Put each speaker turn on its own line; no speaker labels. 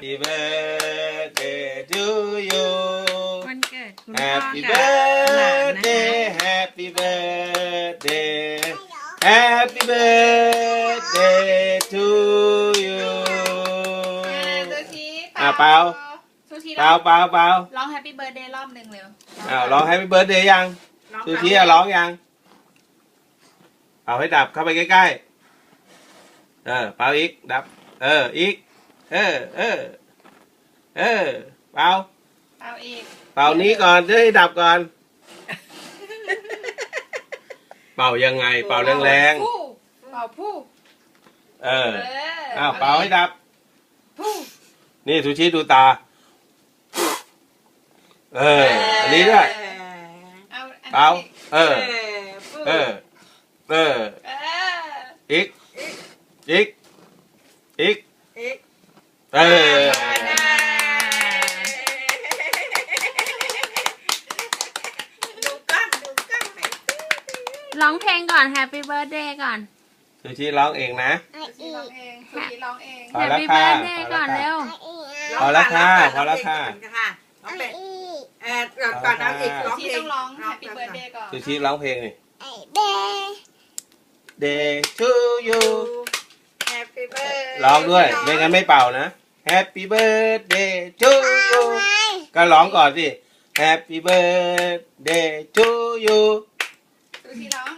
Happy birthday to you
วันเกิดคุณพ่อ
Happy
กับหลานนะคะ
birthday Happy birthday Happy birthday to you
ซูชิ
อะเปล่า
ซูชิ
เปล่าเปล่าเปล่า
ร้องแฮปปี้เบิร์ดเดย์รอบหนึ่งเร็ว
อ้าวร้อง Happy birthday ยังซูชิอะร้องยังเอาให้ดับเข้าไปใกล้ๆเออเป่าอีกดับ เอออีก เออ เออ เออ เป่า
เปล่าอีก
เป่านี้ก่อนจะให้ดับก่อน เป่ายังไง เป่าแรง
ผู้เปล่าผู้
ๆเออ
เออ
อ้าวเป่าให้ดับ
ผู้
นี่ซูชิดูตา เออ อันนี้ด้วย
เอาอัน
เป่า
นี้
เออเออ เออ
เออ
อีก อีก อีก เออ
ดูกล้องดูกล้องหน่อย
ร้องเพลงก่อน Happy Birthday ก่อน
ซูชิร้องเองนะ
ซูชิร้องเองซูชิร้องเอง
พอแล้ว
Happy
ค่ะ
Birthday ก่อน
แล้ว
เร็
ค่ะ
ว
พอแล้วค่ะพอแล้วค่ะ
ร้องเพลงเออก่อนเอาอีกร้อง
ชิ
เพลง
ต้องร้องแฮปปี้เบิร์ดเดย์ก่อน
ซูชิร้องเพลงนี่ Day to you
แฮปปี้เบิร์ด
ร้องด้วย ไม่งั้นไม่เป่านะ Happy birthday to you ก็ร้องก่อนสิ Happy birthday to you
ซูชิร้อง